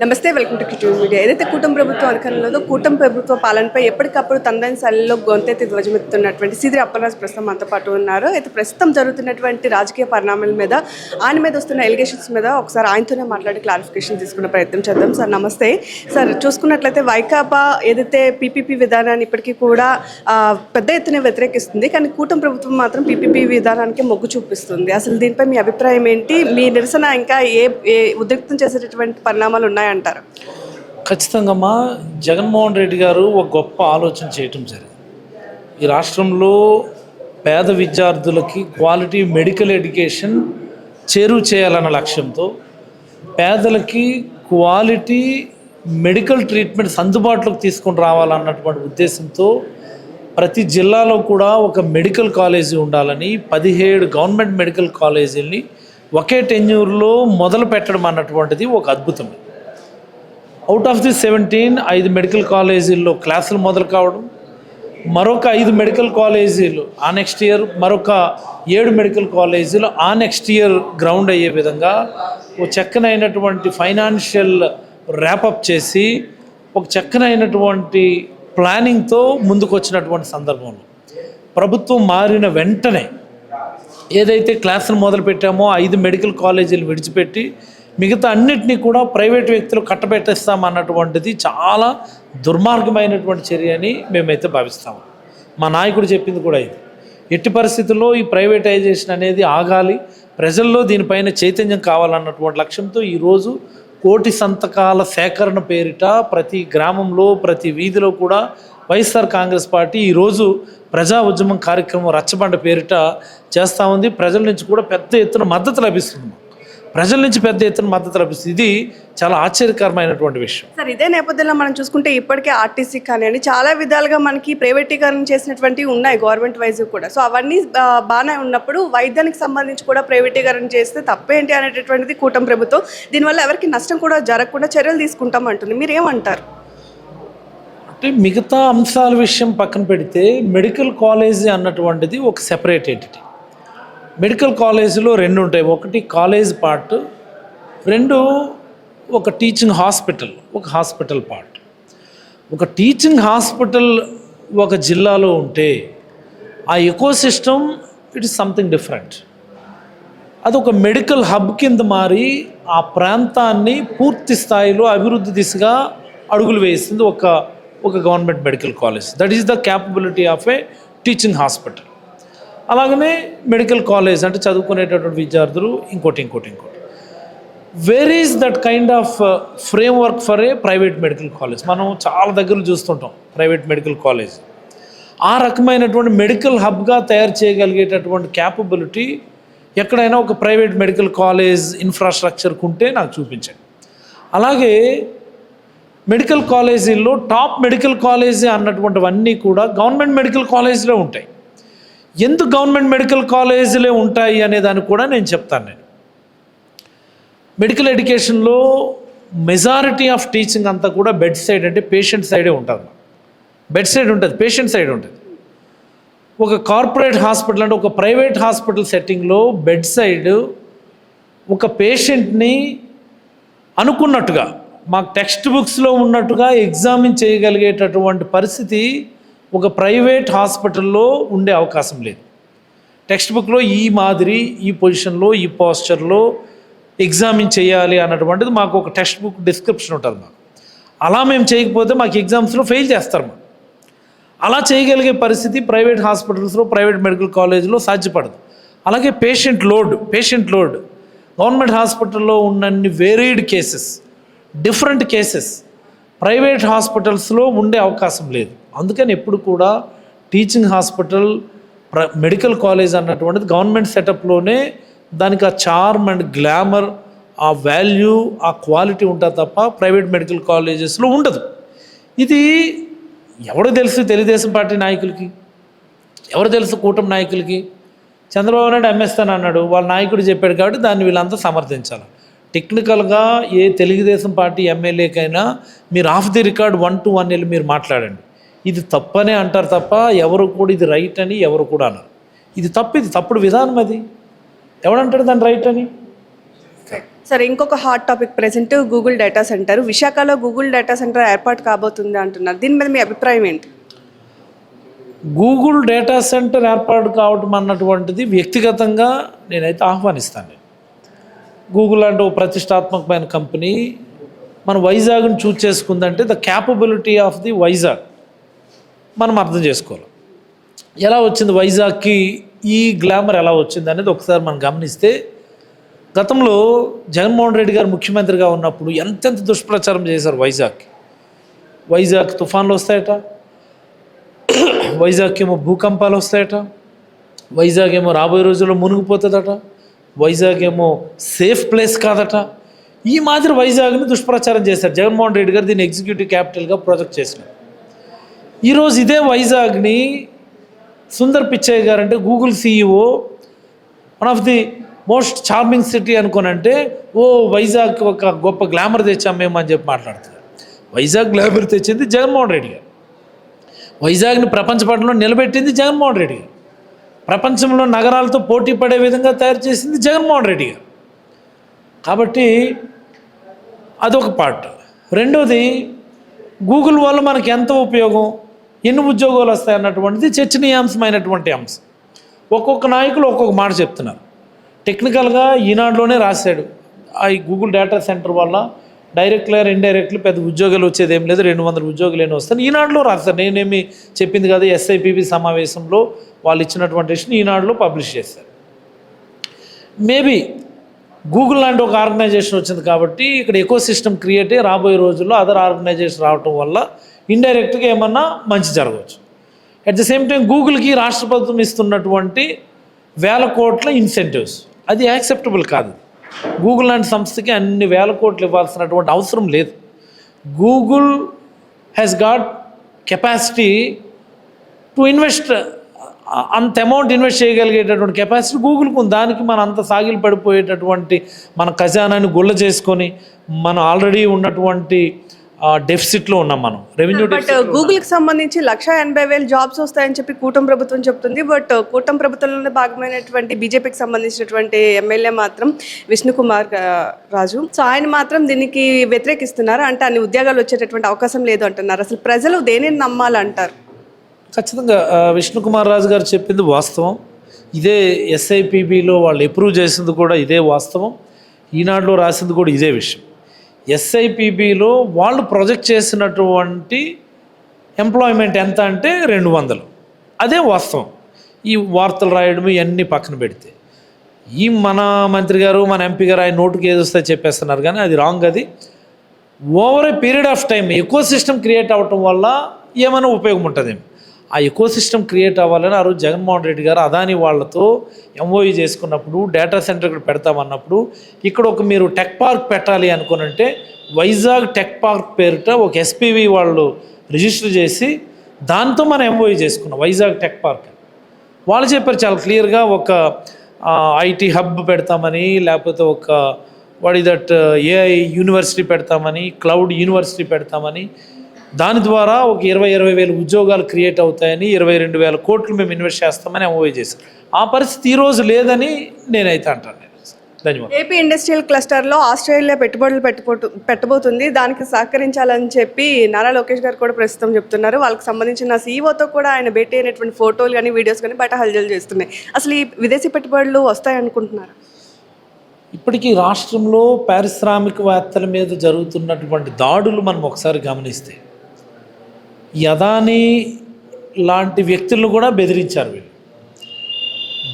నమస్తే welcome to కిటూ media. ఏదైతే కూటమి ప్రభుత్వం అధికారంలో కూటమి ప్రభుత్వ పాలనపై ఎప్పటికప్పుడు తందని శైలిలో గొంతెత్తి ధ్వజమెత్తున్నటువంటి సిదిరి అప్పలరాజు ప్రస్తుతం మనతో పాటు ఉన్నారు. అయితే ప్రస్తుతం జరుగుతున్నటువంటి రాజకీయ పరిణామాల మీద ఆయన మీద వస్తున్న ఎలిగేషన్స్ మీద ఒకసారి ఆయనతోనే మాట్లాడి క్లారిఫికేషన్ తీసుకునే ప్రయత్నం చేద్దాం. సార్ నమస్తే. సార్ చూసుకున్నట్లయితే వైకాపా ఏదైతే పీపీపీ విధానాన్ని ఇప్పటికీ కూడా పెద్ద ఎత్తున వ్యతిరేకిస్తుంది. కానీ కూటమి ప్రభుత్వం మాత్రం పీపీపీ విధానానికి మొగ్గు చూపిస్తుంది. అసలు దీనిపై మీ అభిప్రాయం ఏంటి? మీ నిరసన ఇంకా ఏ ఏ ఉద్రిక్తం చేసేటటువంటి పరిణామాలు ఉన్నాయంటారు? ఖచ్చితంగా మా జగన్మోహన్ రెడ్డి గారు ఒక గొప్ప ఆలోచన చేయటం జరిగింది. ఈ రాష్ట్రంలో పేద విద్యార్థులకి క్వాలిటీ మెడికల్ ఎడ్యుకేషన్ చేరువ చేయాలన్న లక్ష్యంతో పేదలకి క్వాలిటీ మెడికల్ ట్రీట్మెంట్స్ అందుబాటులోకి తీసుకొని రావాలన్నటువంటి ఉద్దేశంతో ప్రతి జిల్లాలో కూడా ఒక మెడికల్ కాలేజీ ఉండాలని పదిహేడు గవర్నమెంట్ మెడికల్ కాలేజీల్ని ఒకే టెన్యూర్లో మొదలు పెట్టడం అన్నటువంటిది ఒక అద్భుతం అవుట్ ఆఫ్ ది సెవెంటీన్ ఐదు మెడికల్ కాలేజీల్లో క్లాసులు మొదలు కావడం మరొక ఐదు మెడికల్ కాలేజీలు ఆ నెక్స్ట్ ఇయర్ మరొక ఏడు మెడికల్ కాలేజీలు ఆ నెక్స్ట్ ఇయర్ గ్రౌండ్ అయ్యే విధంగా ఒక చక్కనైనటువంటి ఫైనాన్షియల్ ర్యాపప్ చేసి ఒక చక్కనైనటువంటి ప్లానింగ్తో ముందుకు వచ్చినటువంటి సందర్భంలో. ప్రభుత్వం మారిన వెంటనే ఏదైతే క్లాసులు మొదలుపెట్టామో ఐదు మెడికల్ కాలేజీలు విడిచిపెట్టి మిగతా అన్నిటినీ కూడా ప్రైవేట్ వ్యక్తులు కట్టబెట్టేస్తామన్నటువంటిది చాలా దుర్మార్గమైనటువంటి చర్య అని మేమైతే భావిస్తాము మా నాయకుడు చెప్పింది కూడా ఇది. ఎట్టి పరిస్థితుల్లో ఈ ప్రైవేటైజేషన్ అనేది ఆగాలి ప్రజల్లో దీనిపైన చైతన్యం కావాలన్నటువంటి లక్ష్యంతో ఈరోజు కోటి సంతకాల సేకరణ పేరిట ప్రతి గ్రామంలో ప్రతి వీధిలో కూడా వైఎస్ఆర్ కాంగ్రెస్ పార్టీ ఈరోజు ప్రజా ఉద్యమం కార్యక్రమం రచ్చబండ పేరిట చేస్తూ ఉంది. ప్రజల నుంచి కూడా పెద్ద ఎత్తున మద్దతు లభిస్తుంది ప్రజల నుంచి పెద్ద ఎత్తున మద్దతు లభిస్తుంది. ఇది చాలా ఆశ్చర్యకరమైనటువంటి విషయం. సార్ ఇదే నేపథ్యంలో మనం చూసుకుంటే ఇప్పటికే ఆర్టీసీ కానివ్వండి చాలా విధాలుగా మనకి ప్రైవేటీకరణ చేసినటువంటివి ఉన్నాయి గవర్నమెంట్ వైజ్ కూడా. సో అవన్నీ బాగానే ఉన్నప్పుడు వైద్యానికి సంబంధించి కూడా ప్రైవేటీకరణ చేస్తే తప్పేంటి అనేటటువంటిది కూటమి ప్రభుత్వం దీనివల్ల ఎవరికి నష్టం కూడా జరగకుండా చర్యలు తీసుకుంటాం అంటుంది. మీరు ఏమంటారు అంటే మిగతా అంశాల విషయం పక్కన పెడితే మెడికల్ కాలేజీ అన్నటువంటిది ఒక సెపరేట్ ఎంటిటీ మెడికల్ కాలేజీలో రెండు ఉంటాయి. ఒకటి కాలేజ్ పార్ట్ రెండు ఒక టీచింగ్ హాస్పిటల్ ఒక హాస్పిటల్ పార్ట్. ఒక టీచింగ్ హాస్పిటల్ ఒక జిల్లాలో ఉంటే ఆ eco system it is something different. అది ఒక మెడికల్ హబ్ కింద మారి ఆ ప్రాంతాన్ని పూర్తి స్థాయిలో అభివృద్ధి దిశగా అడుగులు వేస్తుంది ఒక ఒక government medical college. That is the capability of a teaching hospital. అలాగనే మెడికల్ కాలేజ్ అంటే చదువుకునేటటువంటి విద్యార్థులు ఇంకోటి ఇంకోటి ఇంకోటి. Where is that kind of framework for a private medical college మనం చాలా దగ్గర చూస్తుంటాం ప్రైవేట్ మెడికల్ కాలేజ్ ఆ రకమైనటువంటి మెడికల్ హబ్గా తయారు చేయగలిగేటటువంటి క్యాపబిలిటీ ఎక్కడైనా ఒక ప్రైవేట్ మెడికల్ కాలేజ్ ఇన్ఫ్రాస్ట్రక్చర్కి ఉంటే నాకు చూపించండి. అలాగే మెడికల్ కాలేజీల్లో టాప్ మెడికల్ కాలేజీ అన్నటువంటివన్నీ కూడా గవర్నమెంట్ మెడికల్ కాలేజీలో ఉంటాయి. ఎందుకు గవర్నమెంట్ మెడికల్ కాలేజీలే ఉంటాయి అనే దానికి కూడా నేను చెప్తాను నేను. మెడికల్ ఎడ్యుకేషన్లో మెజారిటీ ఆఫ్ టీచింగ్ అంతా కూడా బెడ్ సైడ్ అంటే పేషెంట్ సైడే ఉంటుంది. బెడ్ సైడ్ ఉంటుంది పేషెంట్ సైడ్ ఉంటుంది. ఒక కార్పొరేట్ హాస్పిటల్ అంటే ఒక ప్రైవేట్ హాస్పిటల్ సెట్టింగ్లో బెడ్ సైడ్ ఒక పేషెంట్ని అనుకున్నట్టుగా మాకు టెక్స్ట్ బుక్స్లో ఉన్నట్టుగా ఎగ్జామిన్ చేయగలిగేటటువంటి పరిస్థితి ఒక ప్రైవేట్ హాస్పిటల్లో ఉండే అవకాశం లేదు. టెక్స్ట్ బుక్లో ఈ మాదిరి ఈ పొజిషన్లో ఈ పోస్చర్లో ఎగ్జామిన్ చేయాలి అన్నటువంటిది మాకు ఒక టెక్స్ట్ బుక్ డిస్క్రిప్షన్ ఉంటుంది మాకు. అలా మేము చేయకపోతే మాకు ఎగ్జామ్స్లో ఫెయిల్ చేస్తారు మాకు. అలా చేయగలిగే పరిస్థితి ప్రైవేట్ హాస్పిటల్స్లో ప్రైవేట్ మెడికల్ కాలేజ్లో సాధ్యపడదు. అలాగే patient load patient load. Government హాస్పిటల్లో ఉన్నన్ని varied cases different cases private హాస్పిటల్స్లో ఉండే అవకాశం లేదు. అందుకని ఎప్పుడు కూడా టీచింగ్ హాస్పిటల్ ప్ర మెడికల్ కాలేజ్ అన్నటువంటిది గవర్నమెంట్ సెటప్లోనే దానికి ఆ చార్మ్ అండ్ గ్లామర్ ఆ వాల్యూ ఆ క్వాలిటీ ఉంటుంది తప్ప ప్రైవేట్ మెడికల్ కాలేజెస్లో ఉండదు. ఇది ఎవరు తెలుసు తెలుగుదేశం పార్టీ నాయకులకి? ఎవరు తెలుసు కూటమి నాయకులకి? చంద్రబాబు నాయుడు అమ్మేస్తాను అన్నాడు వాళ్ళ నాయకుడు చెప్పాడు కాబట్టి దాన్ని వీళ్ళంతా సమర్థించాలి. టెక్నికల్గా ఏ తెలుగుదేశం పార్టీ ఎమ్మెల్యేకైనా మీరు off the record one to one వెళ్ళి మీరు మాట్లాడండి. ఇది తప్పనే అంటారు తప్ప ఎవరు కూడా ఇది రైట్ అని ఎవరు కూడా అన్నారు ఇది తప్పు ఇది తప్పుడు విధానం అది. ఎవడంటాడు దాన్ని రైట్ అని? సరే ఇంకొక hot topic present Google data centre విశాఖలో గూగుల్ డేటా సెంటర్ ఏర్పాటు కాబోతుంది అంటున్నారు. దీని మీద మీ అభిప్రాయం ఏంటి? గూగుల్ డేటా సెంటర్ ఏర్పాటు కావటం అన్నటువంటిది వ్యక్తిగతంగా నేనైతే ఆహ్వానిస్తాను గూగుల్ అంటే ఒక ప్రతిష్టాత్మకమైన కంపెనీ మన వైజాగ్ని choose చేసుకుందంటే the capability of the Vizag మనం అర్థం చేసుకోవాలి. ఎలా వచ్చింది వైజాగ్కి ఈ గ్లామర్ ఎలా వచ్చింది అనేది ఒకసారి మనం గమనిస్తే గతంలో జగన్మోహన్ రెడ్డి గారు ముఖ్యమంత్రిగా ఉన్నప్పుడు ఎంతెంత దుష్ప్రచారం చేశారు వైజాగ్కి. వైజాగ్ తుఫాన్లు వస్తాయట. వైజాగ్ ఏమో భూకంపాలు వస్తాయట. వైజాగ్ ఏమో రాబోయే రోజుల్లో మునిగిపోతుందట. వైజాగ్ ఏమో సేఫ్ ప్లేస్ కాదట. ఈ మాదిరి వైజాగ్ని దుష్ప్రచారం చేశారు. జగన్మోహన్ రెడ్డి గారు దీన్ని ఎగ్జిక్యూటివ్ క్యాపిటల్గా ప్రాజెక్ట్ చేసినారు. ఈరోజు ఇదే వైజాగ్ని సుందర్ పిచ్చయ్య గారు అంటే Google CEO one of the most charming city అనుకోనంటే ఓ వైజాగ్ ఒక గొప్ప గ్లామర్ తెచ్చాం మేము అని చెప్పి మాట్లాడుతున్నారు వైజాగ్ గ్లామర్ తెచ్చింది జగన్మోహన్ రెడ్డి గారు. వైజాగ్ని ప్రపంచపట్లో నిలబెట్టింది జగన్మోహన్ రెడ్డి గారు. ప్రపంచంలో నగరాలతో పోటీ పడే విధంగా తయారు చేసింది జగన్మోహన్ రెడ్డి గారు. కాబట్టి అదొక పార్ట్. రెండోది గూగుల్ వల్ల మనకి ఎంత ఉపయోగం? ఎన్ని ఉద్యోగాలు వస్తాయి అన్నటువంటిది చర్చనీయాంశమైనటువంటి అంశం. ఒక్కొక్క నాయకులు ఒక్కొక్క మాట చెప్తున్నారు. టెక్నికల్గా ఈనాడులోనే రాశాడు. ఆ ఈ గూగుల్ డేటా సెంటర్ వల్ల డైరెక్ట్గా ఇండైరెక్ట్లు పెద్ద ఉద్యోగాలు వచ్చేది ఏం లేదు రెండు వందల ఉద్యోగాలు ఏమి వస్తాయి ఈనాడులో రాస్తారు నేనేమి చెప్పింది కదా ఎస్ఐపిబి సమావేశంలో వాళ్ళు ఇచ్చినటువంటి విషయం ఈనాడులో పబ్లిష్ చేశారు. మేబీ గూగుల్ లాంటి ఒక ఆర్గనైజేషన్ వచ్చింది కాబట్టి ఇక్కడ ఎకో సిస్టమ్ క్రియేట్ అయ్యి రాబోయే రోజుల్లో అదర్ ఆర్గనైజేషన్ రావటం వల్ల ఇండైరెక్ట్గా ఏమన్నా మంచి జరగవచ్చు. అట్ ద సేమ్ టైం గూగుల్కి రాష్ట్ర ప్రభుత్వం ఇస్తున్నటువంటి వేల కోట్ల ఇన్సెంటివ్స్ అది యాక్సెప్టబుల్ కాదు. గూగుల్ లాంటి సంస్థకి అన్ని వేల కోట్లు ఇవ్వాల్సినటువంటి అవసరం లేదు. Google has got capacity to invest అంత అమౌంట్ ఇన్వెస్ట్ చేయగలిగేటటువంటి కెపాసిటీ గూగుల్కి ఉంది. దానికి మనం అంత సాగిలు పడిపోయేటటువంటి మన ఖజానాన్ని గుళ్ళ చేసుకొని మనం ఆల్రెడీ ఉన్నటువంటి డెఫిసిట్లో ఉన్నాం మనం. రెవెన్యూ బట్ గూగుల్కి సంబంధించి లక్ష ఎనభై వేల జాబ్స్ వస్తాయని చెప్పి కూటమి ప్రభుత్వం చెప్తుంది. బట్ కూటమి ప్రభుత్వంలోనే భాగమైనటువంటి బీజేపీకి సంబంధించినటువంటి ఎమ్మెల్యే మాత్రం విష్ణుకుమార్ ఆ, రాజు. సో ఆయన మాత్రం దీనికి వ్యతిరేకిస్తున్నారు. అంటే అన్ని ఉద్యోగాలు వచ్చేటటువంటి అవకాశం లేదు అంటున్నారు. అసలు ప్రజలు దేనిని నమ్మాలంటారు? ఖచ్చితంగా విష్ణుకుమార్ రాజు గారు చెప్పింది వాస్తవం. ఇదే ఎస్ఐపిబిలో వాళ్ళు అప్రూవ్ చేసింది కూడా ఇదే వాస్తవం. ఈనాడులో రాసింది కూడా ఇదే విషయం. ఎస్ఐపిబిలో వాళ్ళు ప్రొజెక్ట్ చేసినటువంటి ఎంప్లాయ్మెంట్ ఎంత అంటే రెండు వందలు. అదే వాస్తవం. ఈ వార్తలు రాయడం ఇవన్నీ పక్కన పెడితే. ఈ మన మంత్రి గారు మన ఎంపీ గారు ఆయన నోటుకి ఏది వస్తే చెప్పేస్తున్నారు కానీ అది రాంగ్ అది. Over a period of time eco system create అవ్వటం వల్ల ఏమైనా ఉపయోగం ఉంటుంది ఆ ఎకో సిస్టమ్ క్రియేట్ అవ్వాలని ఆ రోజు జగన్మోహన్ రెడ్డి గారు అదాని వాళ్ళతో ఎంఓఈ చేసుకున్నప్పుడు డేటా సెంటర్ ఇక్కడ పెడతామన్నప్పుడు ఇక్కడ ఒక మీరు టెక్ పార్క్ పెట్టాలి అనుకునంటే వైజాగ్ టెక్ పార్క్ పేరిట ఒక ఎస్పీవి వాళ్ళు రిజిస్టర్ చేసి దాంతో మనం ఎంఓఈ చేసుకున్నాం వైజాగ్ టెక్ పార్క్ వాళ్ళు చెప్పారు చాలా క్లియర్గా ఒక ఐటీ హబ్ పెడతామని లేకపోతే ఒక వాడి దట్ ఏఐ యూనివర్సిటీ పెడతామని క్లౌడ్ యూనివర్సిటీ పెడతామని దాని ద్వారా ఒక ఇరవై ఇరవై వేల ఉద్యోగాలు క్రియేట్ అవుతాయని ఇరవై రెండు వేల కోట్లు మేము ఇన్వెస్ట్ చేస్తామని ఎంఓఐ చేశారు. ఆ పరిస్థితి ఈరోజు లేదని నేనైతే అంటాను. ధన్యవాదాలు. ఏపీ ఇండస్ట్రియల్ క్లస్టర్లో ఆస్ట్రేలియా పెట్టుబడులు పెట్టుబోతు పెట్టబోతుంది. దానికి సహకరించాలని చెప్పి నారా లోకేష్ గారు కూడా ప్రస్తుతం చెప్తున్నారు. వాళ్ళకి సంబంధించిన సీఈఓతో కూడా ఆయన భేటీ అయినటువంటి ఫోటోలు కానీ వీడియోస్ కానీ బయట హల్చల్ చేస్తున్నాయి. అసలు ఈ విదేశీ పెట్టుబడులు వస్తాయనుకుంటున్నారు ఇప్పటికీ రాష్ట్రంలో పారిశ్రామికవేత్తల మీద జరుగుతున్నటువంటి దాడులు మనం ఒకసారి గమనిస్తే యదాని లాంటి వ్యక్తులను కూడా బెదిరించారు వీళ్ళు.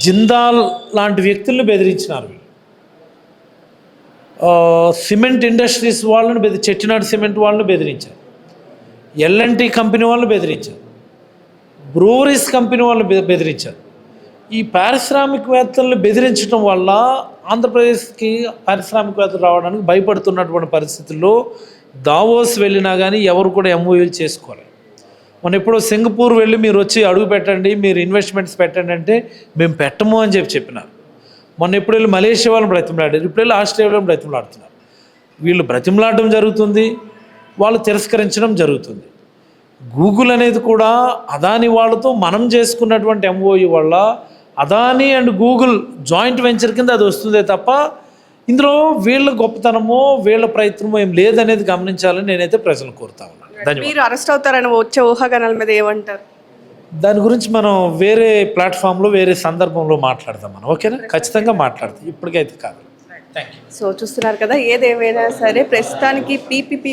జిందాల్ లాంటి వ్యక్తులను బెదిరించినారు వీళ్ళు. సిమెంట్ ఇండస్ట్రీస్ వాళ్ళని బెదిరి చెట్టినాడు సిమెంట్ వాళ్ళని బెదిరించారు. ఎల్ఎన్టీ కంపెనీ వాళ్ళని బెదిరించారు. బ్రూవరీస్ కంపెనీ వాళ్ళు బెదిరించారు. ఈ పారిశ్రామికవేత్తలను బెదిరించడం వల్ల ఆంధ్రప్రదేశ్కి పారిశ్రామికవేత్తలు రావడానికి భయపడుతున్నటువంటి పరిస్థితుల్లో దావోస్ వెళ్ళినా కానీ ఎవరు కూడా ఎంఓయూలు చేసుకోవాలి మొన్న ఎప్పుడో సింగపూర్ వెళ్ళి మీరు వచ్చి అడుగు పెట్టండి మీరు ఇన్వెస్ట్మెంట్స్ పెట్టండి అంటే మేము పెట్టము అని చెప్పి చెప్పినారు. మొన్న ఎప్పుడు వెళ్ళి మలేషియా వాళ్ళని బ్రతిమలాడారు ఇప్పుడు వెళ్ళి ఆస్ట్రేలియాలో బ్రతిమలాడుతున్నారు. వీళ్ళు బ్రతిమలాడడం జరుగుతుంది వాళ్ళు తిరస్కరించడం జరుగుతుంది. గూగుల్ అనేది కూడా అదాని వాళ్ళతో మనం చేసుకున్నటువంటి ఎంఓఈ వల్ల Adani and Google joint venture కింద అది వస్తుందే తప్ప ఇందులో వీళ్ళ గొప్పతనమో వీళ్ళ ప్రయత్నమో ఏం లేదనేది గమనించాలని నేనైతే ప్రజలు కోరుతా ఉన్నాను మీరు అరెస్ట్ అవుతారని వచ్చే ఊహాగానాల మీద ఏమంటారు? దాని గురించి మనం వేరే ప్లాట్ఫామ్లో వేరే సందర్భంలో మాట్లాడదాం మనం. ఓకేనా? ఖచ్చితంగా మాట్లాడదాం ఇప్పటికైతే కాదు. సో చూస్తున్నారు కదా ఏదేమైనా సరే ప్రస్తుతానికి పీపీపీ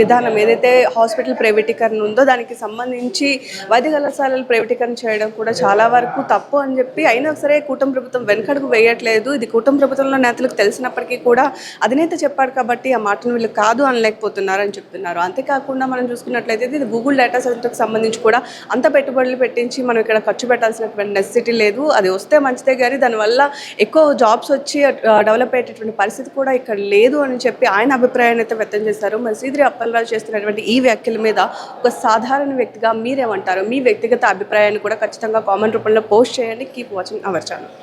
విధానం ఏదైతే హాస్పిటల్ ప్రైవేటీకరణ ఉందో దానికి సంబంధించి వైద్య కళాశాలలు ప్రైవేటీకరణ చేయడం కూడా చాలా వరకు తప్పు అని చెప్పి అయినా సరే కూటమి ప్రభుత్వం వెనకడుగు వేయట్లేదు. ఇది కూటమి ప్రభుత్వంలో నేతలకు తెలిసినప్పటికీ కూడా అధినేత చెప్పాడు కాబట్టి ఆ మాటను వీళ్ళు కాదు అనలేకపోతున్నారు అని చెప్తున్నారు. అంతేకాకుండా మనం చూసుకున్నట్లయితే ఇది గూగుల్ డేటా సెంటర్కి సంబంధించి కూడా అంత పెట్టుబడులు పెట్టించి మనం ఇక్కడ ఖర్చు పెట్టాల్సినటువంటి నెసిటీ లేదు. అది వస్తే మంచిదే కానీ దానివల్ల ఎక్కువ జాబ్స్ వచ్చి డెవలప్ అయ్యేటటువంటి పరిస్థితి కూడా ఇక్కడ లేదు అని చెప్పి ఆయన అభిప్రాయాన్ని అయితే వ్యక్తం చేశారు. మరి శ్రీధరి అప్పలరాజు చేస్తున్నటువంటి ఈ వ్యాఖ్యల మీద ఒక సాధారణ వ్యక్తిగా మీరేమంటారు? మీ వ్యక్తిగత అభిప్రాయాన్ని కూడా ఖచ్చితంగా కామెంట్ రూపంలో పోస్ట్ చేయండి. Keep watching our channel.